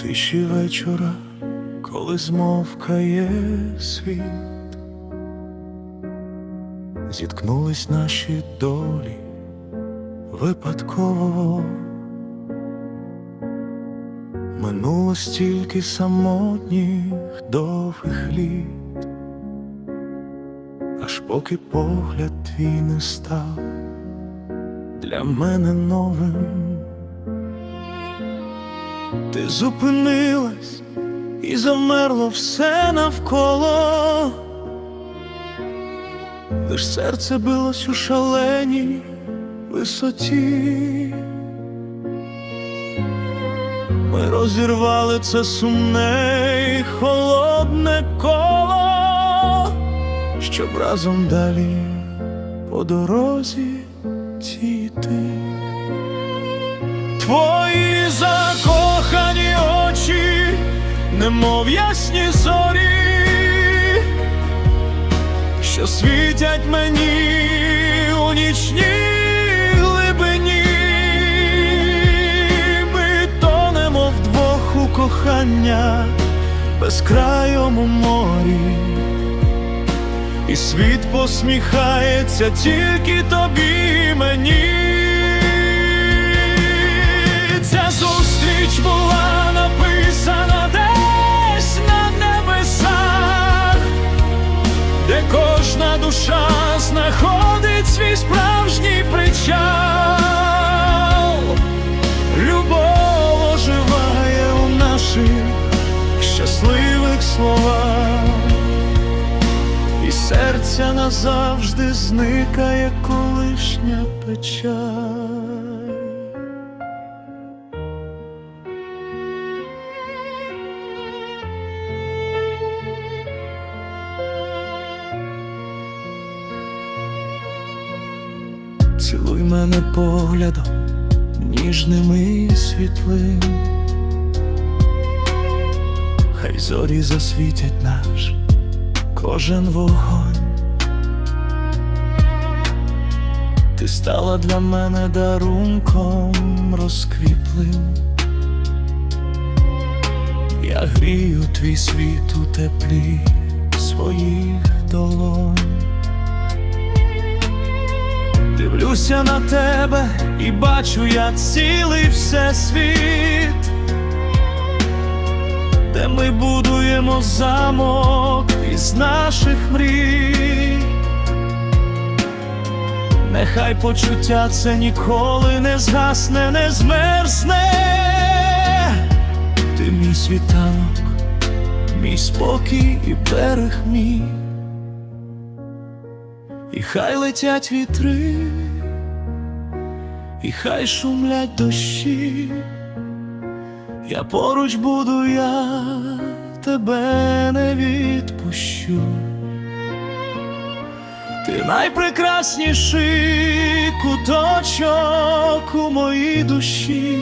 Тиші вечора, коли змовкає світ, зіткнулись наші долі випадково. Минуло стільки самотніх довгих літ, аж поки погляд твій не став для мене новим. Ти зупинилась і замерло все навколо, лиш серце билось у шаленій висоті. Ми розірвали це сумне і холодне коло, щоб разом далі по дорозі тіти. Твої очі, немов ясні зорі, що світять мені у нічній глибині. Ми тонемо вдвох у кохання безкрайому морі. І світ посміхається тільки тобі мені. Ця зустріч була серця назавжди зникає колишня печаль. Цілуй мене поглядом ніжним і світлим. Хай зорі засвітять наш кожен вогонь. Ти стала для мене дарунком розквітлим. Я грію твій світ у теплі своїх долонь. Дивлюся на тебе і бачу я цілий всесвіт де ми будуємо замок із наших мрій. Нехай почуття це ніколи не згасне, не змерзне. Ти мій світанок, мій спокій і берег мій. І хай летять вітри, і хай шумлять дощі. Я поруч буду, я тебе не відпущу. Ти найпрекрасніший куточок у моїй душі.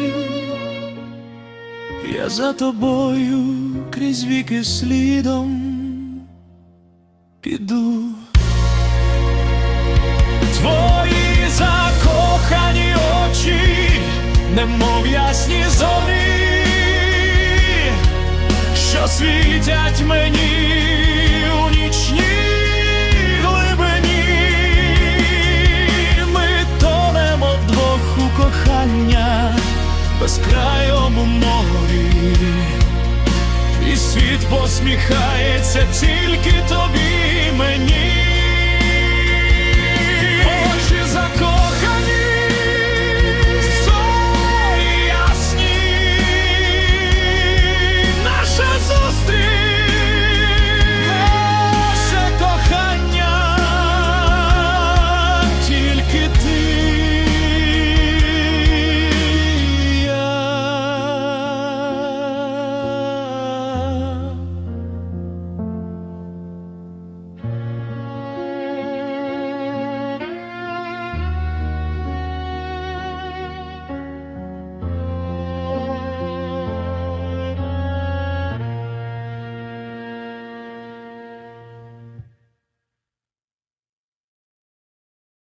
Я за тобою крізь віки слідом піду. Твої закохані очі, немов ясні зорі, що світять мені у нічній сяйому морі, і світ посміхається тільки тобі мені.